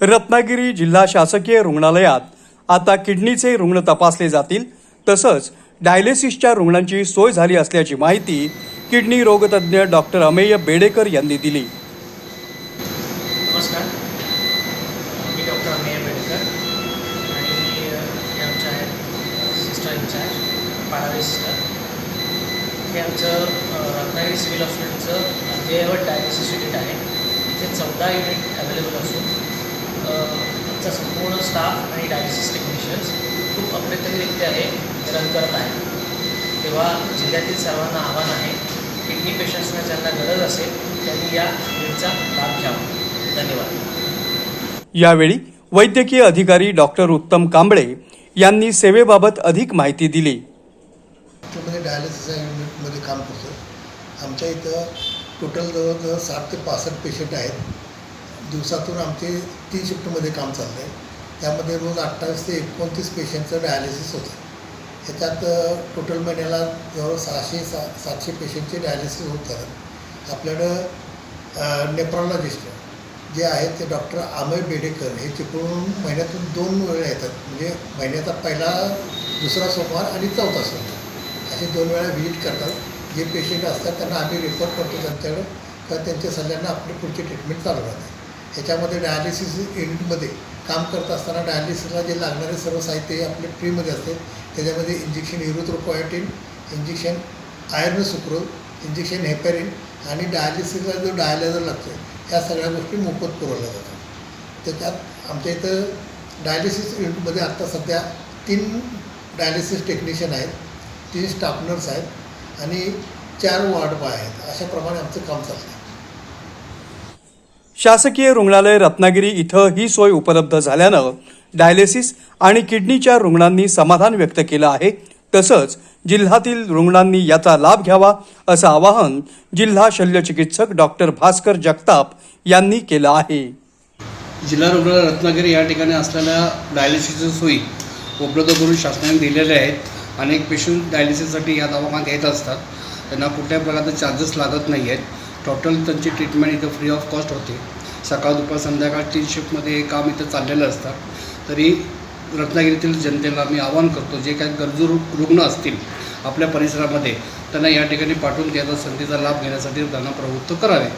रत्नागिरी जिल्हा शासकीय रुग्णालयात आता किडनीचे रुग्ण तपासले जातील तसंच डायलिसिसच्या रुग्णांची सोय झाली असल्याची माहिती किडनी रोगतज्ञ डॉक्टर अमेय बेडेकर यांनी दिली. नमस्कार. मी डॉक्टर अमेय बेडेकर आणि आमच्या आहेत सिस्टर इन्चार्ज पारावे सिस्टर. हे आमचं रत्नागिरी सिव्हिल हॉस्पिटलचं अद्ययावत डायलिसिस युनिट आहे इथे चौदा युनिट अवेलेबल असून आमचा संपूर्ण स्टाफ आणि डायलिसिस टेक्निशियन्स खूप अप्रतिमरित्या हे रन करत आहे तेव्हा जिल्ह्यातील सर्वांना आव्हान आहे किडनी पेशंट्सना ज्यांना गरज असेल त्यांनी या युनिटचा लाभ घ्यावा. धन्यवाद. यावेळी वैद्यकीय अधिकारी डॉक्टर उत्तम कांबळे यांनी सेवेबाबत अधिक माहिती दिली. डायलिसिस युनिटमध्ये काम करतो. आमच्या इथं टोटल जवळजवळ साठ ते पासष्ट पेशंट आहेत. दिवसातून आमचे तीन शिफ्टमध्ये काम चाललं आहे त्यामध्ये रोज अठ्ठावीस ते एकोणतीस पेशंटचं डायलिसिस होतं. त्याच्यात टोटल महिन्याला जवळ सहाशे सा सातशे पेशंटचे डायलिसिस होत जातात आपल्याकडं नेफ्रॉलॉजिस्ट जे आहेत ते डॉक्टर अमय बेडेकर हे चिपळूण महिन्यातून दोन वेळा येतात. म्हणजे महिन्याचा पहिला दुसरा सोमवार आणि चौथा सोमवार. असे दोन वेळा व्हिजिट करतात. जे पेशंट असतात त्यांना आम्ही रेफर करतो त्यांच्याकडं. तर त्यांच्या सल्ल्यानं आपली पुढची ट्रीटमेंट चालू राहते. ह्याच्यामध्ये डायलिसिस युनिटमध्ये काम करत असताना डायलिसिसला जे लागणारे सर्व साहित्य हे आपले फ्रीमध्ये असते. त्याच्यामध्ये injection erythropoietin injection iron sucrose injection heparin आणि डायलिसिसला जो डायलायझर लागतो ह्या सगळ्या गोष्टी मोफत पुरवल्या जातात. त्याच्यात आमच्या इथं डायलिसिस युनिटमध्ये आत्ता सध्या तीन डायलिसिस टेक्निशियन आहेत तीन स्टाफनर्स आहेत आणि चार वॉर्ड बाय आहेत. अशाप्रमाणे आमचं काम चालतं. आहे शासकीय रुग्णालय रत्नागिरी इथं ही सोय उपलब्ध झाल्यानं डायलिसिस आणि किडनीच्या रुग्णांनी समाधान व्यक्त केलं आहे. तसंच जिल्ह्यातील रुग्णांनी याचा लाभ घ्यावा असं आवाहन जिल्हा शल्यचिकित्सक डॉक्टर भास्कर जगताप यांनी केलं आहे. जिल्हा रुग्णालय रत्नागिरी या ठिकाणी असलेल्या डायलिसिसच्या सोयी उपलब्ध करून शासनाने दिलेल्या आहेत अनेक पेशंट डायलिसिससाठी या दवाखान्यात येत असतात. त्यांना कुठल्याही प्रकारचे चार्जेस लागत नाही आहेत टोटल त्यांची ट्रीटमेंट इथं फ्री ऑफ कॉस्ट होते. सकाळ दुपार संध्याकाळ तीन शिफ्टमध्ये हे काम इथं चाललेलं असतं. तरी रत्नागिरीतील जनतेला मी आवाहन करतो जे काही गरजू रुग्ण असतील आपल्या परिसरामध्ये त्यांना या ठिकाणी पाठवून त्याचा संधीचा लाभ घेण्यासाठी त्यांना प्रवृत्त करावे.